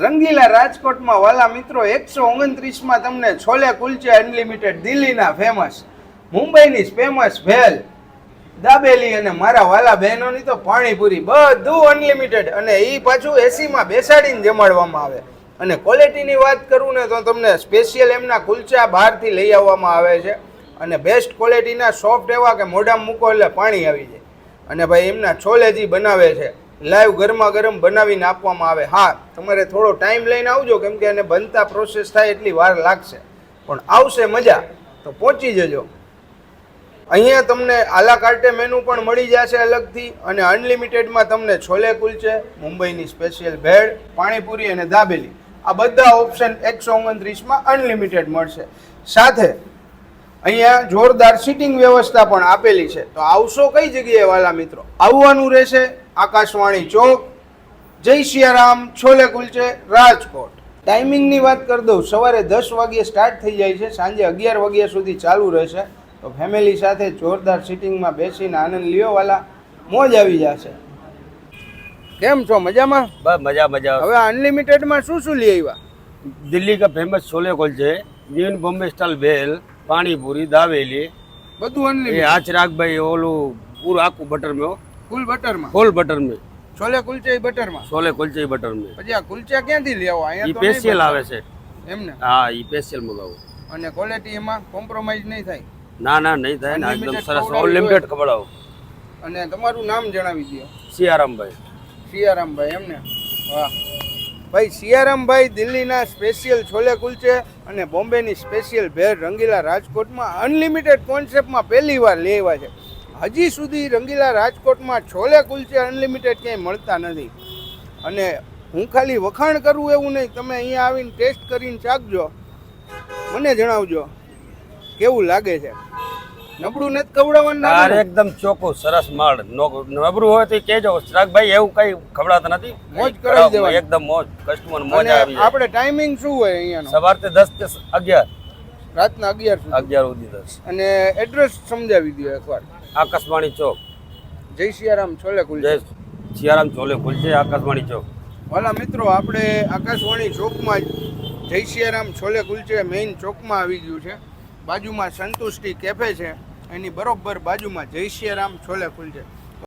રંગીલા રાજકોટમાં વાલા મિત્રો એકસો ઓગણત્રીસમાં તમને છોલે કુલચે અનલિમિટેડ દિલ્હીના ફેમસ મુંબઈની ફેમસ ભેલ, દાબેલી અને મારા વાલા બહેનોની તો પાણીપુરી બધું અનલિમિટેડ અને એ પાછું એસીમાં બેસાડીને જમાડવામાં આવે. અને ક્વોલિટીની વાત કરું ને તો તમને સ્પેશિયલ એમના કુલચા બહારથી લઈ આવવામાં આવે છે. અને બેસ્ટ ક્વોલિટીના સોફ્ટ એવા કે મોઢામાં મૂકો એટલે પાણી આવી જાય. અને ભાઈ એમના છોલે જે બનાવે છે લાઈવ ગરમા ગરમ બનાવીને આપવામાં આવે. હા, તમારે થોડો ટાઈમ લઈને આવજો, કેમ કે એને બનતા પ્રોસેસ થાય એટલી વાર લાગશે. પણ આવશે મજા, તો પહોંચી જજો. અહીંયા તમને આલા કાર્ટે મેનુ પણ મળી જશે અલગથી, અને અનલિમિટેડમાં તમને છોલે કુલચે, મુંબઈની સ્પેશિયલ ભેળ, પાણીપુરી અને દાબેલી. આ બધા ઓપ્શન એકસો ઓગણત્રીસમાં અનલિમિટેડ મળશે. સાથે અહીંયા જોરદાર સિટિંગ વ્યવસ્થા પણ આપેલી છે. તો આવશો કઈ જગ્યાએ વાલા મિત્રો? આવવાનું રહેશે આકાશવાણી ચોક. જય સિયારામ છોલે કુલચે રાજકોટ. ટાઈમિંગની વાત કરી દઉં સવારે દસ વાગ્યે સ્ટાર્ટ થઈ જાય છે સાંજે અગિયાર વાગ્યા સુધી ચાલુ રહેશે. તો ફેમિલી સાથે જોરદાર સિટિંગમાં બેસીને આનંદ લ્યો વાલા. મોજ આવી જશે. કેમ છો મજામાં? બસ મજા મજા. હવે અનલિમિટેડમાં શું શું લઈ આવ્યા? દિલ્હી કા famous chole kulche new Bombay style bhel panipuri dabeli બધું અનલિમિટેડ. આચ રાગભાઈ ઓલું પૂરું આખું બટર મેં ફૂલ બટરમાં? ફૂલ બટર મેં. છોલે કુલચે બટરમાં? છોલે કુલચે બટર મેં. પછી આ કુલચા ક્યાંથી લેવો અહીંયા તો સ્પેશિયલ આવે છે. એમને? હા એ સ્પેશિયલ મગાવો. અને ક્વોલિટી એમાં કોમ્પ્રોમાઇઝ નહીં થાય. ના ના નહીં થાય ને એકદમ સરસ અનલિમિટેડ ખવડાવો. અને તમારું નામ જણાવી દો સિયારામભાઈ. સિયારામભાઈ એમને? વાહ. ભાઈ સિયારામભાઈ દિલ્હીના સ્પેશિયલ છોલે કુલચે અને બોમ્બેની સ્પેશિયલ ભેળ રંગીલા રાજકોટમાં અનલિમિટેડ કોન્સેપ્ટમાં પહેલી વાર લેવા છે. હજી સુધી રંગીલા રાજકોટમાં છોલે કુલચે અનલિમિટેડ ક્યાંય મળતા નથી. અને હું ખાલી વખાણ કરું એવું નહીં, તમે અહીંયા આવીને ટેસ્ટ કરીને ચાખજો. મને જણાવજો, કેવું લાગે છે? નબળું નથી ખવડાવવાનું યાર એકદમ ચોખ્ખું સરસ માળ. નબળું હોય તો કહેજો. શ્રાગભાઈ એવું કઈ ખવડાવતા નથી. મોજ કરાવી દેવા એકદમ મોજ. કસ્ટમર મોજ આવી આપણે ટાઈમિંગ શું હોય અહીંયા સવાર તે દસ કે અગિયાર. રાતના અગિયાર અગિયાર સુધી દસ. અને એડ્રેસ સમજાવી દો એકવાર. આકાશવાણી ચોક. જય સિયારામ છોલે કુલચે જય સિયારામ ચોલે ખુલશે આકાશવાણી ચોક. વાલા મિત્રો આપણે આકાશવાણી ચોકમાં જય સિયારામ છોલે કુલચે મેઇન ચોકમાં આવી ગયું છે. બાજુમાં સંતુષ્ટિ કેફે છે. એની બરોબર બાજુમાં જય શ્રી રામ છોલે કુલચે